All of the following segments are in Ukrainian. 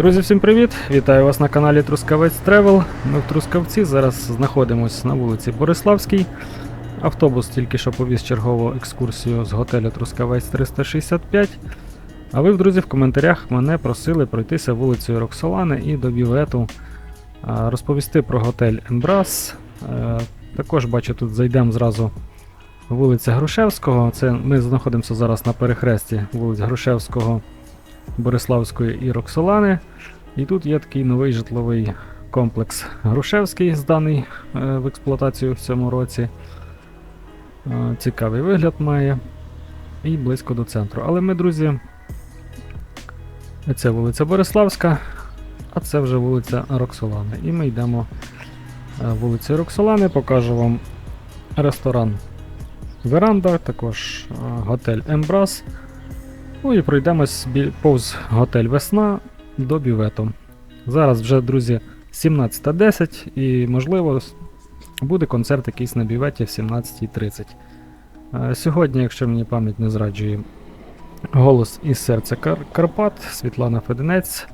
Друзі, всім привіт! Вітаю вас на каналі Трускавець Тревел. Ми в Трускавці зараз знаходимося на вулиці Бориславській. Автобус тільки що повіз чергову екскурсію з готелю Трускавець 365. А ви, друзі, в коментарях мене просили пройтися вулицею Роксолани і до бювету а, розповісти про готель Ембрас. Е, Також бачу, тут зайдемо зразу вулиця Грушевського. Це ми знаходимося зараз на перехресті вулиць Грушевського. Бориславської і Роксолани. І тут є такий новий житловий комплекс Грушевський, зданий е, в експлуатацію в цьому році. Е, Цікавий вигляд має. І близько до центру. Але ми, друзі, це вулиця Бориславська, а це вже вулиця Роксолани. І ми йдемо е, вулицею Роксолани, покажу вам ресторан Веранда, також готель Ембрас. Ну і пройдемось повз готель Весна до бювету. Зараз вже, друзі, 17.10 і, можливо, буде концерт якийсь на бюветі в 17.30. Е, Сьогодні, якщо мені пам'ять не зраджує, голос із серця Кар- Карпат, Світлана Феденець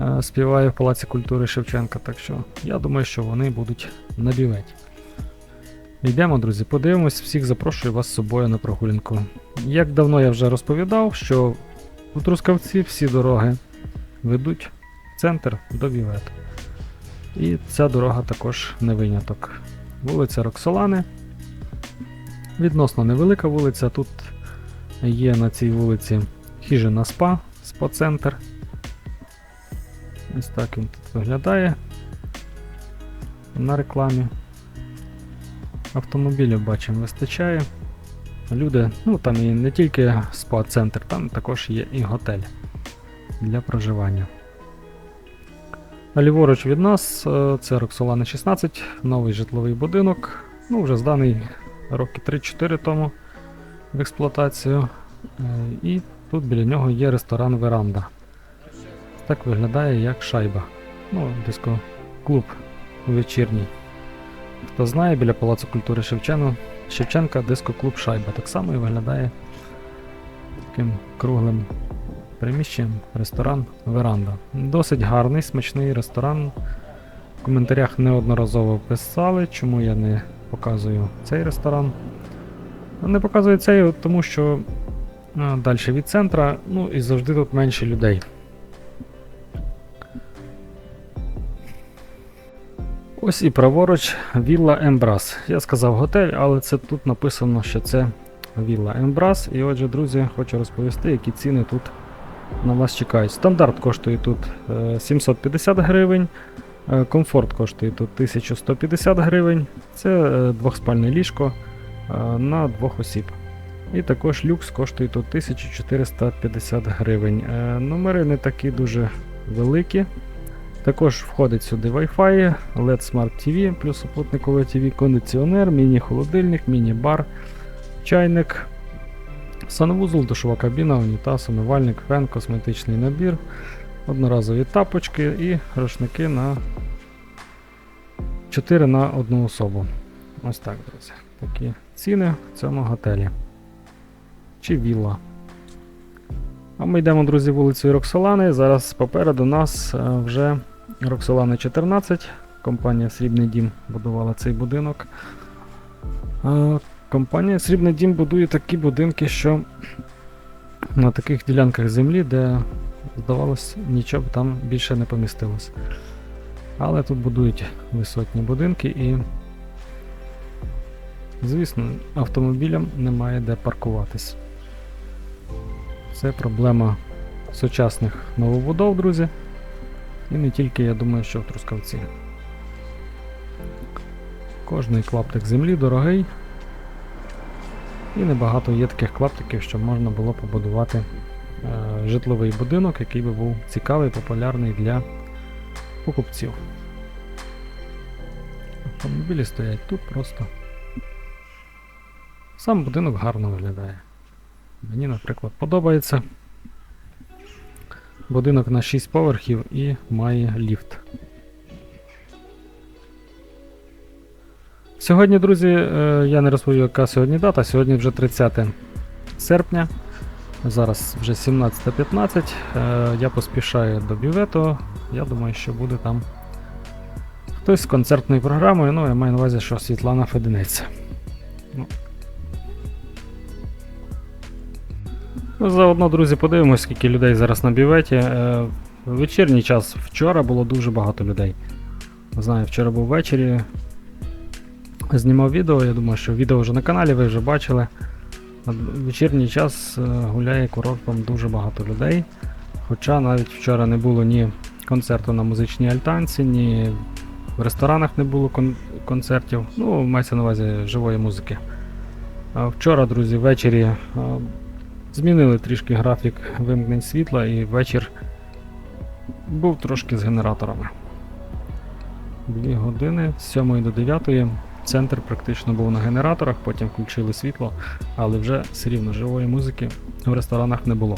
е, співає в Палаці культури Шевченка. Так що я думаю, що вони будуть на бюветі. Йдемо, друзі, подивимось, всіх запрошую вас з собою на прогулянку. Як давно я вже розповідав, що у Трускавці всі дороги ведуть в центр до Вівету. І ця дорога також не виняток. Вулиця Роксолани. Відносно невелика вулиця. Тут є на цій вулиці хижина спа, спа-центр. Ось так він тут виглядає на рекламі. Автомобілів бачимо вистачає. Люди, ну там і не тільки спа-центр, там також є і готель для проживання. Ліворуч від нас е, це Роксолана 16, новий житловий будинок. Ну, вже зданий роки 3-4 тому в експлуатацію. Е, І тут біля нього є ресторан Веранда. Так виглядає як шайба. Ну, диско клуб вечірній. Хто знає, біля Палацу культури Шевченка, Шевченка диско-клуб Шайба. Так само і виглядає таким круглим приміщенням ресторан Веранда. Досить гарний, смачний ресторан. В коментарях неодноразово писали, чому я не показую цей ресторан. Не показую цей, тому що далі від центра, ну і завжди тут менше людей. Ось і праворуч Вілла Ембрас. Я сказав готель, але це тут написано, що це Вілла Ембрас. І отже, друзі, хочу розповісти, які ціни тут на вас чекають. Стандарт коштує тут е, 750 гривень, е, комфорт коштує тут 1150 гривень. Це е, двохспальне ліжко е, на двох осіб. І також люкс коштує тут 1450 гривень. Е, Номери не такі дуже великі. Також входить сюди Wi-Fi, LED Smart TV, плюс супутникове TV, кондиціонер, міні-холодильник, міні-бар, чайник, санвузол, душова кабіна, унітаз, умивальник, фен, косметичний набір, одноразові тапочки і рушники на 4 на одну особу. Ось так, друзі. Такі ціни в цьому готелі. Чи вілла. А ми йдемо, друзі, вулицею Роксолани. Зараз попереду нас е, вже Роксолани 14. Компанія Срібний Дім будувала цей будинок. Компанія Срібний Дім будує такі будинки, що на таких ділянках землі, де, здавалось, нічого б там більше не помістилось. Але тут будують висотні будинки і, звісно, автомобілям немає де паркуватись. Це проблема сучасних новобудов, друзі. І не тільки, я думаю, що в Трускавці. Кожний клаптик землі дорогий. І небагато є таких клаптиків, щоб можна було побудувати е, житловий будинок, який би був цікавий, популярний для покупців. Автомобілі стоять тут просто. Сам будинок гарно виглядає. Мені, наприклад, подобається. Будинок на 6 поверхів і має ліфт. Сьогодні, друзі, е, я не розповів, яка сьогодні дата. Сьогодні вже 30 серпня. Зараз вже 17.15. Е, я поспішаю до бювету. Я думаю, що буде там хтось з концертною програмою. Ну, я маю на увазі, що Світлана Феденець. Ну. Заодно, друзі, подивимось, скільки людей зараз на бюветі. Е, вечірній час вчора було дуже багато людей. Знаю, вчора був ввечері. Знімав відео, я думаю, що відео вже на каналі, ви вже бачили. Вечірній час е, гуляє курортом дуже багато людей. Хоча навіть вчора не було ні концерту на музичній альтанці, ні в ресторанах не було кон- концертів. Ну, мається на увазі живої музики. Вчора, друзі, ввечері е, змінили трішки графік вимкнень світла і вечір був трошки з генераторами. Дві години з 7 до 9 центр практично був на генераторах, потім включили світло, але вже все рівно живої музики в ресторанах не було.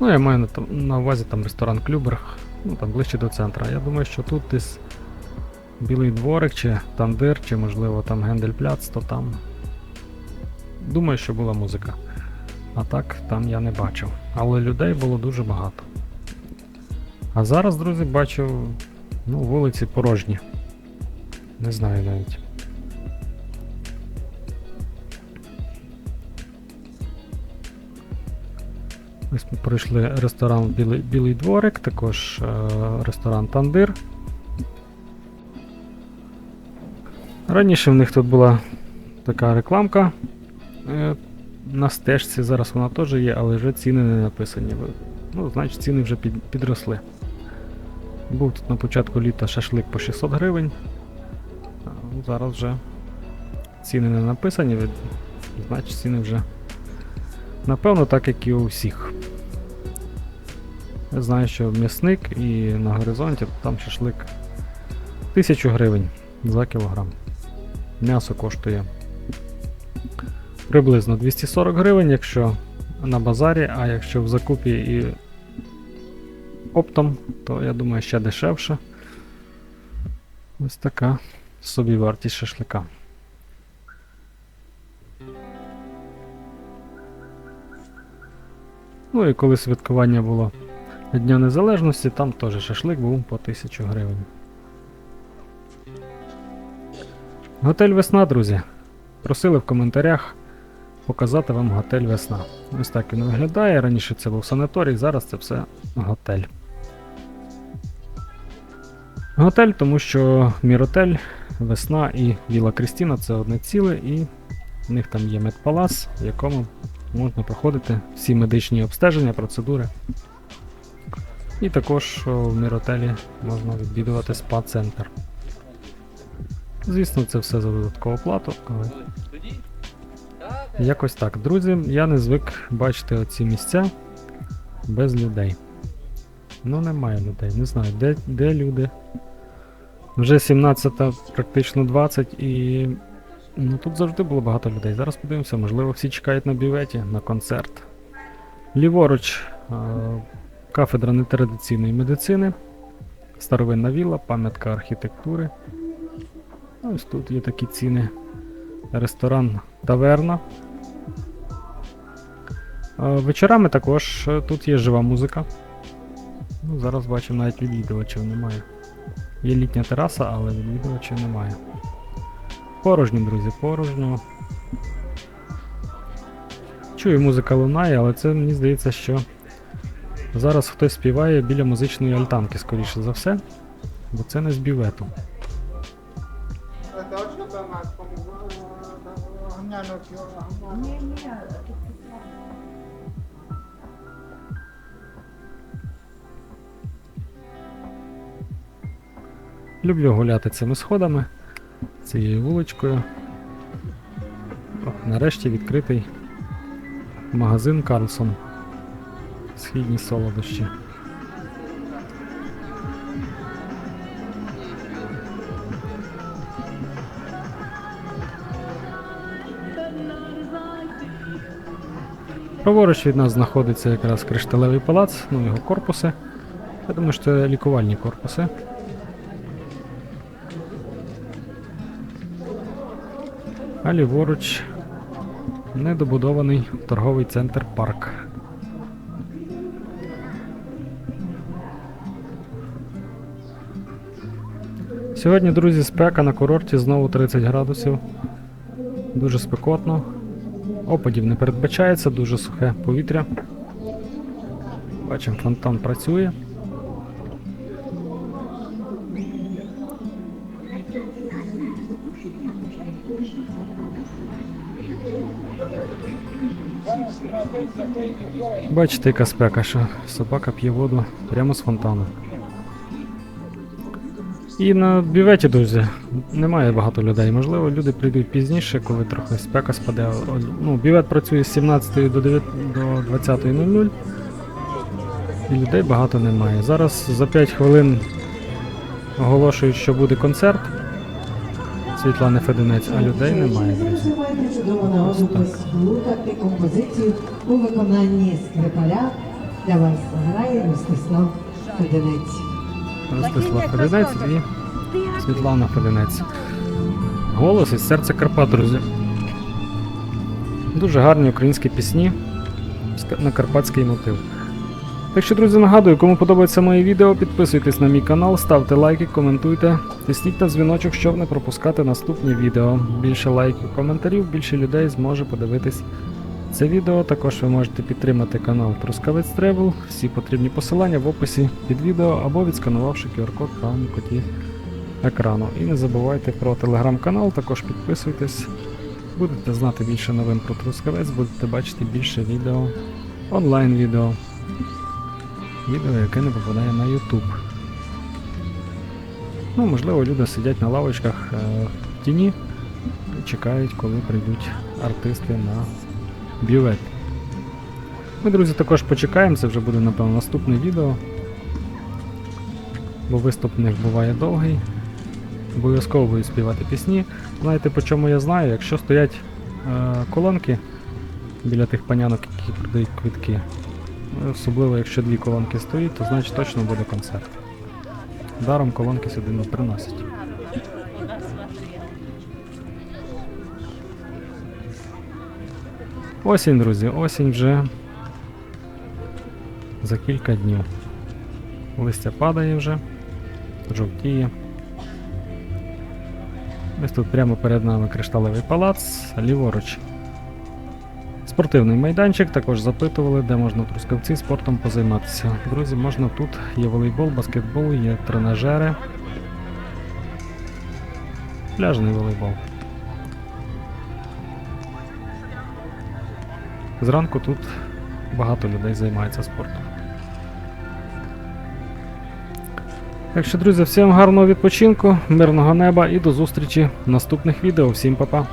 Ну, я маю на, на увазі там ресторан Клюберг, ну там ближче до центра. Я думаю, що тут десь Білий дворик, чи Тандир, чи можливо там Гендель-Пляц, то там. Думаю, що була музика. А так там я не бачив. Але людей було дуже багато. А зараз, друзі, бачу, ну, вулиці порожні. Не знаю навіть. Ось ми пройшли ресторан Білий, Білий дворик, також е, ресторан Тандир. Раніше в них тут була така рекламка на стежці, зараз вона теж є, але вже ціни не написані. Ну, значить, ціни вже під, підросли. Був тут на початку літа шашлик по 600 гривень. Ну, зараз вже ціни не написані, значить ціни вже. Напевно, так як і у всіх. Я знаю, що м'ясник і на горизонті там шашлик 1000 гривень за кілограм. М'ясо коштує приблизно 240 гривень, якщо на базарі, а якщо в закупі і оптом, то я думаю ще дешевше. Ось така собівартість шашлика. Ну і коли святкування було Дня Незалежності, там теж шашлик був по 1000 гривень. Готель Весна, друзі. Просили в коментарях показати вам готель Весна. Ось так він виглядає. Раніше це був санаторій, зараз це все готель. Готель, тому що Міротель, Весна і Віла Крістіна це одне ціле, і в них там є медпалас, в якому можна проходити всі медичні обстеження, процедури. І також в Міротелі можна відвідувати спа-центр. Звісно, це все за додаткову плату, але якось так. Друзі, я не звик бачити оці місця без людей. Ну, немає людей. Не знаю, де, де люди. Вже 17, практично 20 і. Ну тут завжди було багато людей. Зараз подивимося, можливо, всі чекають на бюветі, на концерт. Ліворуч е, кафедра нетрадиційної медицини, старовинна віла, пам'ятка архітектури. Ось тут є такі ціни. Ресторан Таверна. Вечорами також е, тут є жива музика. Ну, зараз бачимо навіть відвідувачів немає. Є літня тераса, але відвідувачів немає. Порожньо, друзі, порожньо. Чую, музика лунає, але це мені здається, що зараз хтось співає біля музичної альтанки, скоріше за все. Бо це не з бювету. Ні, ні, Люблю гуляти цими сходами, цією вуличкою. О, нарешті відкритий магазин Карлсон. Східні солодощі. Праворуч від нас знаходиться якраз кришталевий палац, ну його корпуси. Я думаю, що це лікувальні корпуси. А ліворуч недобудований торговий центр парк. Сьогодні, друзі, спека на курорті знову 30 градусів. Дуже спекотно. Опадів не передбачається, дуже сухе повітря. Бачимо, фонтан працює. Бачите, яка спека, що собака п'є воду прямо з фонтану. І на бюветі, друзі, немає багато людей. Можливо, люди прийдуть пізніше, коли трохи спека спаде. Ну, бювет працює з 17 до 9 до 20.00. І людей багато немає. Зараз за 5 хвилин оголошують, що буде концерт Світлани Фединець, а людей немає, послухати композицію у виконанні скрипаля. Для вас грає Ростислав Феденець. Ростислав Фединець і Світлана Фединець. Голос із серця Карпат, друзі. Дуже гарні українські пісні на карпатський мотив. Так що, друзі, нагадую, кому подобається моє відео, підписуйтесь на мій канал, ставте лайки, коментуйте, тисніть на дзвіночок, щоб не пропускати наступні відео. Більше лайків, коментарів, більше людей зможе подивитись це відео. Також ви можете підтримати канал Трускавець Тревел. Всі потрібні посилання в описі під відео або відсканувавши QR-код правому куті екрану. І не забувайте про телеграм-канал, також підписуйтесь. Будете знати більше новин про Трускавець, будете бачити більше відео, онлайн-відео, відео, яке не попадає на YouTube. Ну, можливо, люди сидять на лавочках е, в тіні і чекають, коли прийдуть артисти на бювет. Ми, друзі, також почекаємо, це вже буде, напевно, наступне відео. Бо виступ в них буває довгий. Обов'язково будуть співати пісні. Знаєте, по чому я знаю, якщо стоять е, колонки біля тих панянок, які продають квитки, ну, особливо якщо дві колонки стоїть, то значить точно буде концерт. Даром колонки сюди не приносять. Осінь, друзі, осінь вже за кілька днів. Листя падає вже, жовтіє. Ось тут прямо перед нами кришталевий палац, ліворуч. Спортивний майданчик, також запитували, де можна Трускавці спортом позайматися. Друзі, можна тут, є волейбол, баскетбол, є тренажери. Пляжний волейбол. Зранку тут багато людей займається спортом. Так що, друзі, всім гарного відпочинку, мирного неба і до зустрічі в наступних відео. Всім па-па!